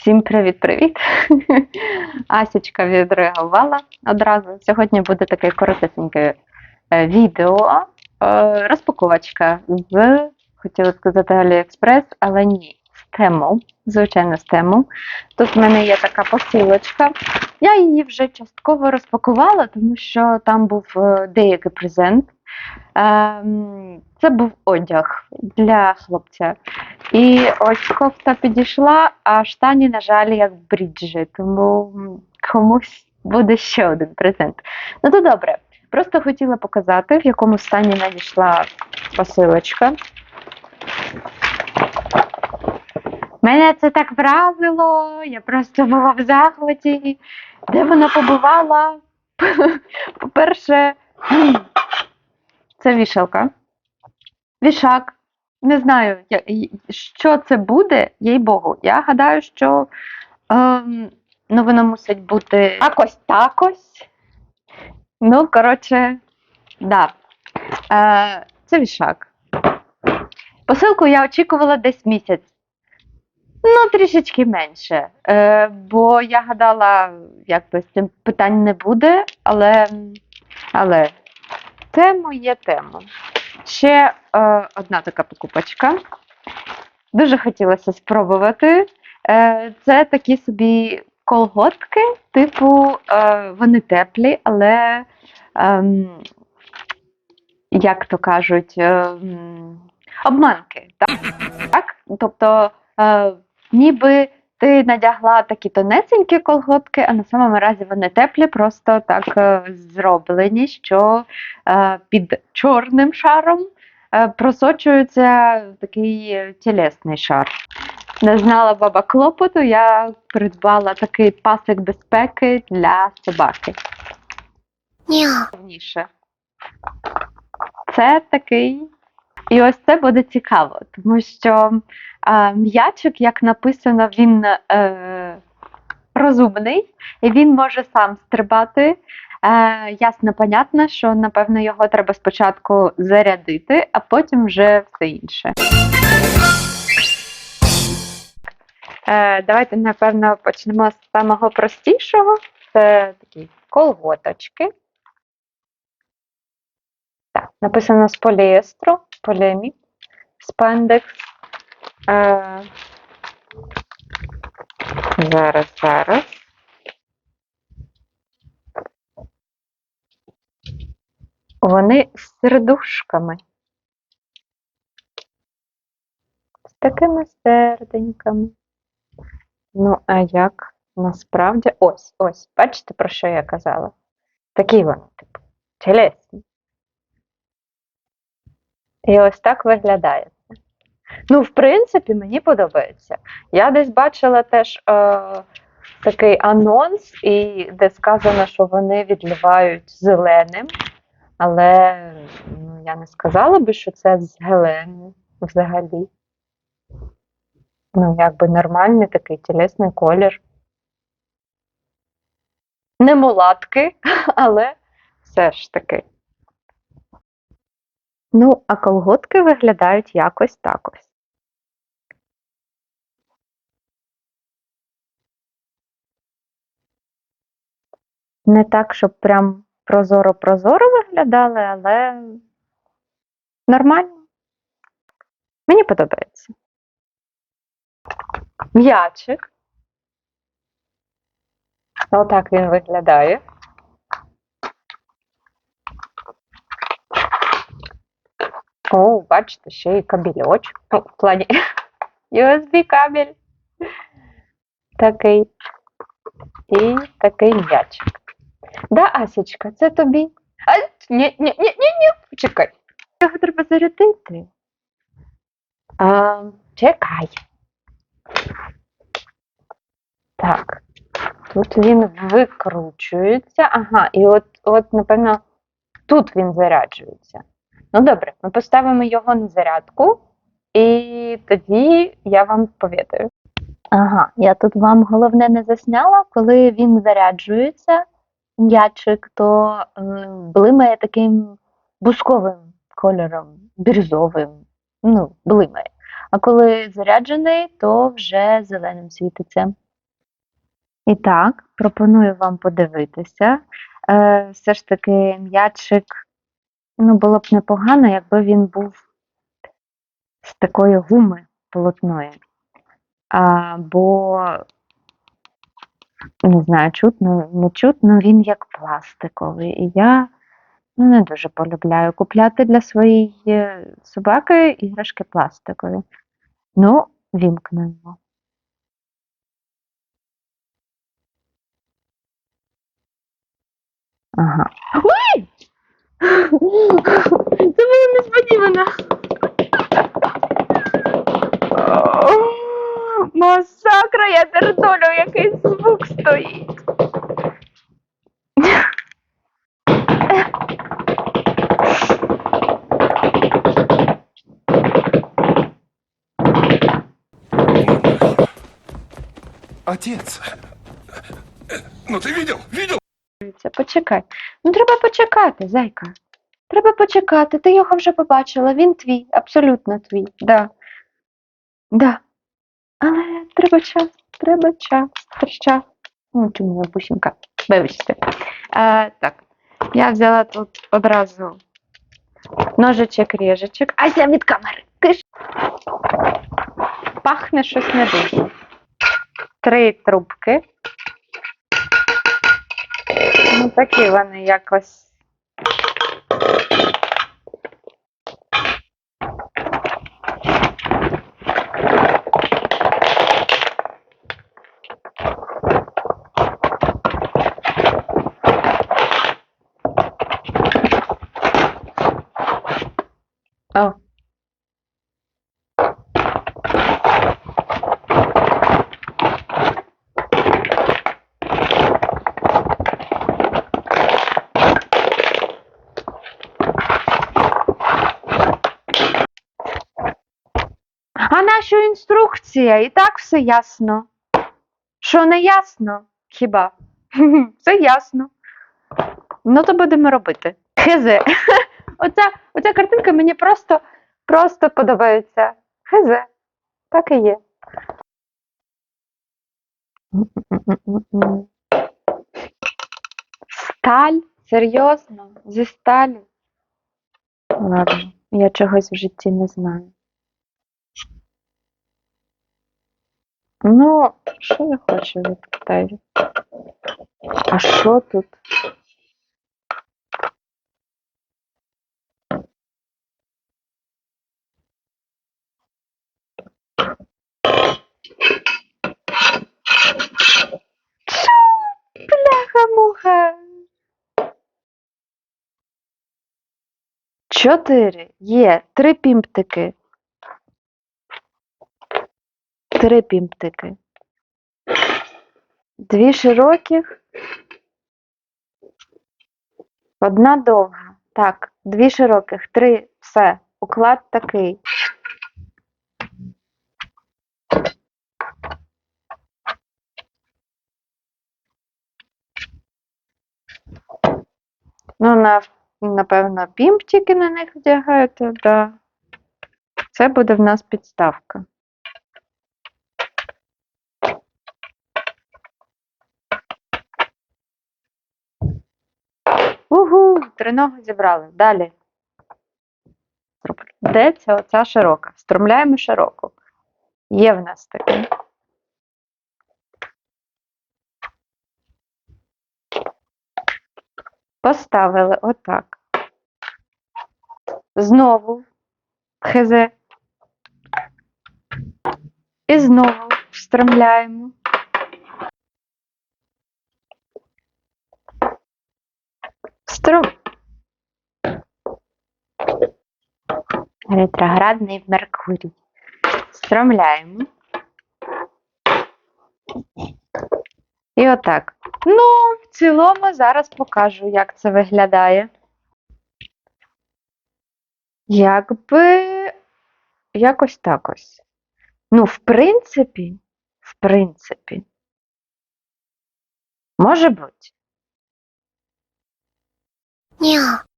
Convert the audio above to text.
Всім привіт-привіт! Асічка відреагувала одразу. Сьогодні буде таке коротесеньке е, відео, е, розпаковочка з, хотіла сказати, AliExpress, але ні, з тему, звичайно, з тему. Тут в мене є така посилочка. Я її вже частково розпакувала, тому що там був е, деякий презент. Ем, Це був одяг для хлопця. І ось кофта підійшла, а штані, на жаль, як бріджі, тому комусь буде ще один презент. Ну то добре. Просто хотіла показати, в якому стані надійшла посилочка. Мене це так вразило, я просто була в захваті. Де вона побувала? По-перше, це вішалка. Вішак. Не знаю, що це буде, їй Богу. Я гадаю, що ем, ну, воно мусить бути якось такось. Ну, коротше, да. Е, це вішак. Посилку я очікувала десь місяць. Ну, трішечки менше. Е, бо я гадала, якби з цим питань не буде, але, але тему є тему. Ще е, одна така покупочка. Дуже хотілося спробувати. Е, це такі собі колготки, типу, е, вони теплі, але, ем, як то кажуть, ем, обманки. Так? так? Тобто, е, ніби ти надягла такі тонесенькі колготки, а на самому разі вони теплі, просто так е, зроблені, що е, під чорним шаром е, просочується такий тілесний шар. Не знала баба клопоту, я придбала такий пасик безпеки для собаки. Головніше. Це такий. І ось це буде цікаво, тому що е, м'ячик, як написано, він е, розумний і він може сам стрибати. Е, ясно, понятно, що напевно його треба спочатку зарядити, а потім вже все інше. Е, давайте, напевно, почнемо з самого простішого. Це такі колготочки. Так, написано з поліестру, поліамід, спандекс. Е, зараз, зараз. Вони з сердушками. З такими серденьками. Ну, а як насправді? Ось, ось, бачите, про що я казала? Такі вони, типу, тілесні. І ось так виглядає. Ну, в принципі, мені подобається. Я десь бачила теж е, такий анонс, і де сказано, що вони відливають зеленим, але ну, я не сказала би, що це зелене взагалі. Ну, якби нормальний такий тілесний колір. Не мулатки, але все ж таки. Ну, а колготки виглядають якось так ось. Не так, щоб прям прозоро-прозоро виглядали, але нормально. Мені подобається. М'ячик. Отак він виглядає. О, бачите, ще і кабельочок. Ну, в плані USB кабель. Такий. І такий м'ячик. Да, Асічка, це тобі. А, ні, ні, ні, ні, почекай. Його треба зарядити. А, чекай. Так. Тут він викручується. Ага, і от, от, напевно, тут він заряджується. Ну добре, ми поставимо його на зарядку, і тоді я вам повідаю. Ага, я тут вам головне не засняла, коли він заряджується, м'ячик, то е, блимає таким бусковим кольором, бірюзовим. Ну, блимає. А коли заряджений, то вже зеленим світиться. І так, пропоную вам подивитися. Е, все ж таки, м'ячик, ну, було б непогано, якби він був з такої гуми полотної. А, бо, не знаю, чутно, не чутно, він як пластиковий. І я ну, не дуже полюбляю купляти для своєї е, собаки іграшки пластикові. Ну, вімкнемо. Ага. Ой! Це було несподівано. Масакра, я тердолю, який звук стоїть. Отец. Ну ты видел? Видел? Почекай. Ну треба почекати, зайка. Треба почекати. Ти його вже побачила. Він твій, абсолютно твій. Да. Да. Але треба час, треба час, треба час. Ну, чому моя бусинка? Вибачте. Е, так, я взяла тут одразу ножичок, ріжечок. Ася від камери. Ж. Пахне щось не дуже. Три трубки. Ну, такі вони якось. О. А наша інструкція? І так все ясно. Що не ясно? Хіба? Все ясно. Ну, то будемо робити. Хезе. Оця, оця картинка мені просто, просто подобається. Хезе. Так і є. Сталь? Серйозно? Зі сталі? Ладно, я чогось в житті не знаю. Ну, що я хочу від Китаю? А що тут? Бляха-муха. Чотири. Є три пімптики. Три пімптики. Дві широких. Одна довга. Так, дві широких, три. Все. Уклад такий. Ну, на, напевно, пімптики на них вдягаєте, да. Це буде в нас підставка. Угу, триногу зібрали. Далі. Де ця оця широка? Струмляємо широку. Є в нас таке. Поставили отак. Знову хз. І знову встромляємо. Ретроградний Меркурій. Стромляємо. І отак. Ну, в цілому зараз покажу, як це виглядає. Якби якось так ось. Ну, в принципі, в принципі, може бути. Няу.